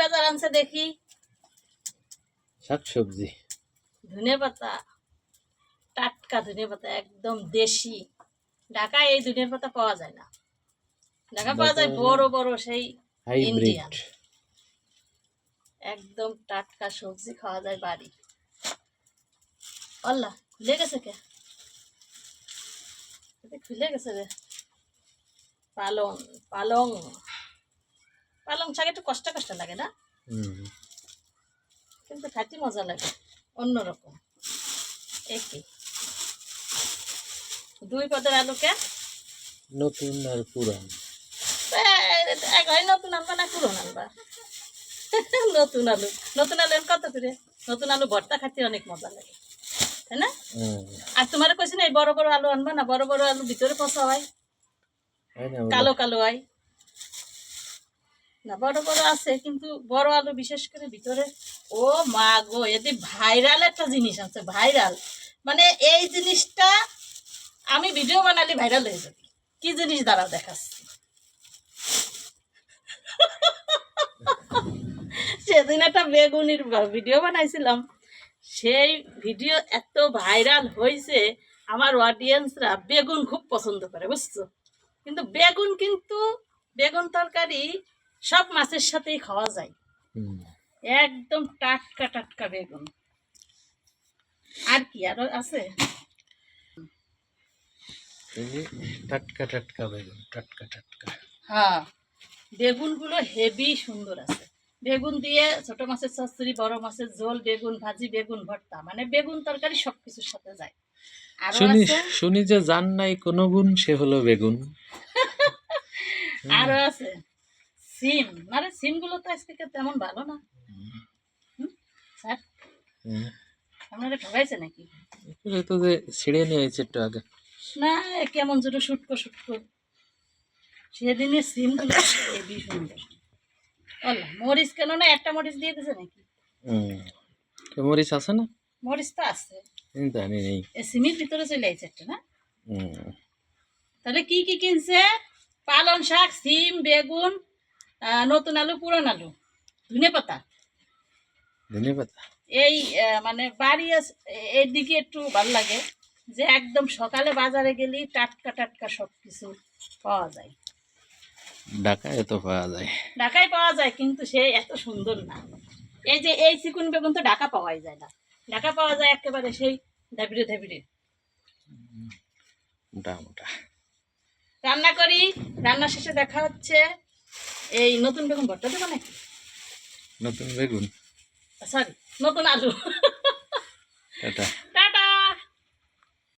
বাজার আনছে দেখি। শাক সবজি ধনে পাতা টাটকা ধনে পাতা একদম দেশি। ঢাকায় এই ধনে পাতা পাওয়া যায় না। ঢাকা পাওয়া যায় বড় বড় সেই Indian। একদম টাটকা সবজি খাওয়া যায় বাড়ি। আল্লাহ খুলে গেছে কে? খুলে গেছে রে। পালং পালং। পালং শাক একটু কষ্ট কষ্ট লাগে না? কিন্তু খাইতে মজা লাগে অন্যরকম। একই। দুই পদের আলুকে নতুন আর পুরান। এক হয় নতুন আনবা না পুরো আনবা নতুন আলু নতুন আলু কত করে নতুন আলু ভর্তা খাইতে অনেক মজা লাগে তাই না? আর তোমার কইছি না এই বড় বড় আলু আনবা না বড় বড় আলু ভিতরে পচা হয়? কালো কালো হয়। না, বড় বড় আছে, কিন্তু বড় আলু বিশেষ করে ভিতরে, ও মা গো, এতে ভাইরাল একটা জিনিস আছে ভাইরাল মানে এই জিনিসটা আমি ভিডিও বানালে ভাইরাল হয়ে যাবে। কি জিনিস দ্বারা দেখাচ্ছি? সেদিন একটা বেগুনির ভিডিও বানাইছিলাম। সেই ভিডিও এত ভাইরাল হয়েছে আমার অডিয়েন্সরা বেগুন খুব পছন্দ করে, বুঝছ? কিন্তু বেগুন কিন্তু, বেগুন তরকারি সব মাছের সাথেই খাওয়া যায়। একদম টাটকা টাটকা বেগুন। আর কি আরও আছে? টাটকা টাটকা বেগুন টাটকা টাটকা। হ্যাঁ বেগুনগুলো হেভি সুন্দর আছে। বেগুন দিয়ে ছোট মাছের চচ্চড়ি বড় মাছের ঝোল বেগুন ভাজি বেগুন ভর্তা মানে বেগুন তরকারি সব কিছুর সাথে যায়। আরও শুনি শুনি যে জান নাই কোনো গুণ সে হলো বেগুন। আরও আছে? সিম মানে সিমগুলো তো আজকে তেমন ভালো না। হুম? স্যার? হুম। আপনারা ঠকাইছে নাকি? এই তো যে ছিঁড়ে নিয়ে হয়েছে একটু আগে। না কেমন যেন শুটকো শুটকো সেদিনের সিমগুলো হেবি সুন্দর মরিচ কেন না একটা মরিচ দিয়ে দিছে নাকি? হুম। মরিচ আছে না? মরিচ তো আছে। আমি জানি নেই। এ সিমের ভিতরে চলে আইছে একটা না? তাহলে কি কি কিনছে? পালং শাক সিম বেগুন নতুন আলু পুরান আলু ধনে পাতা। ধনে পাতা? এই মানে বাড়ি আস- এ- এদিকে একটু ভালো লাগে যে একদম সকালে বাজারে গেলেই টাটকা টাটকা সব কিছু পাওয়া যায়। ঢাকায় তো পাওয়া যায়। ঢাকায় পাওয়া যায় কিন্তু সে এত সুন্দর না। এই যে এই চিকুন বেগুন তো ঢাকা পাওয়াই যায় না। ঢাকা পাওয়া যায় একেবারে সেই ধাবিড়ে ধাবিড়ে। মোটা মোটা রান্না করি রান্না শেষে দেখা হচ্ছে। এই নতুন বেগুন ভর্তা দেবো নাকি? নতুন বেগুন? সরি নতুন আলু। এটা